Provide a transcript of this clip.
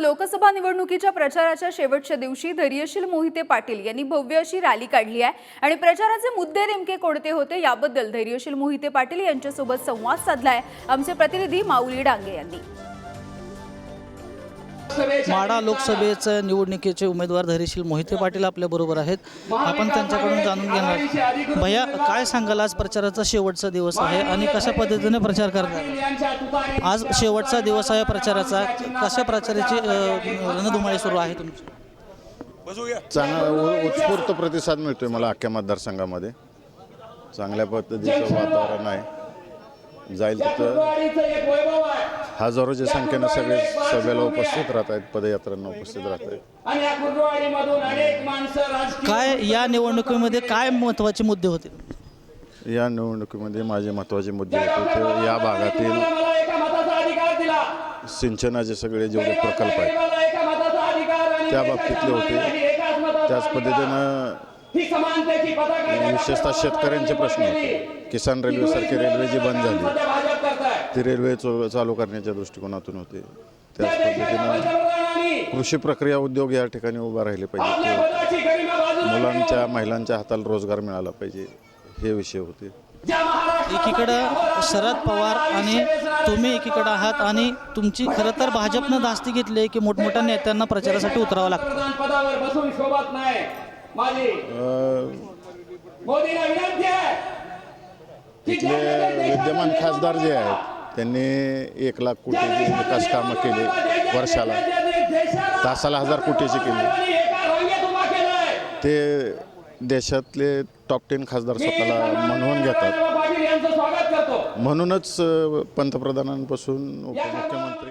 लोकसभा निवडणुकीच्या प्रचाराच्या शेवटच्या दिवशी धैर्यशील मोहिते पाटील यांनी भव्य अशी रॅली काढली आहे. आणि प्रचाराचे मुद्दे नेमके कोणते होते याबद्दल धैर्यशील मोहिते पाटील यांच्यासोबत संवाद साधलाय. आमचे प्रतिनिधी माऊली डांगे यांनी. माढा लोकसभेचं निवडणुकीचे उमेदवार धैर्यशील मोहिते पाटील आपल्या बरोबर आहेत. आपण त्यांच्याकडून जाणून घेणार भैया काय सांगाल? आज प्रचाराचा शेवटचा दिवस आहे आणि कशा पद्धतीने प्रचार करणार? आज शेवटचा दिवस आहे प्रचाराचा. कशा प्रचाराची रणधुमाळी सुरू आहे तुमची? चांगला उत्स्फूर्त प्रतिसाद मिळतोय मला अख्ख्या मतदारसंघामध्ये. चांगल्या पद्धतीचं वातावरण आहे. जाईल तिथं. हजारोच्या संख्येनं सगळे सभेला उपस्थित राहत आहेत पदयात्रांना उपस्थित राहत आहेत काय या निवडणुकीमध्ये काय महत्त्वाचे मुद्दे होते? या निवडणुकीमध्ये माझे महत्त्वाचे मुद्दे होते ते या भागातील मला एका मताचा अधिकार दिला. सिंचनाचे सगळे जेवढे प्रकल्प आहेत त्या बाबतीतले होते. त्याच पद्धतीनं ही विशेषतः शेतकऱ्यांचे प्रश्न होते. किसान रेल्वेसारखी रेल्वे जी बंद झाली. ती रेल्वे चो- चालू करण्याच्या दृष्टिकोनातून होते. त्याच पद्धतीनं कृषी प्रक्रिया उद्योग या ठिकाणी उभा राहिले पाहिजे. मुलांच्या महिलांच्या हाताला रोजगार मिळाला पाहिजे. हे विषय होते. एकीकडं शरद पवार आणि तुम्ही एकीकडं आहात आणि तुमची खरं तर भाजपनं धास्ती घेतली आहे की मोठमोठ्या नेत्यांना प्रचारासाठी उतरावं लागतं. देशात विद्यमान खासदार जे आहेत त्यांनी एक लाख कोटीची विकास कामं केली वर्षाला. तासाला हजार कोटीची केली. ते देशातले टॉप टेन खासदार स्वतःला म्हणवून घेतात. म्हणूनच पंतप्रधानांपासून उपमुख्यमंत्री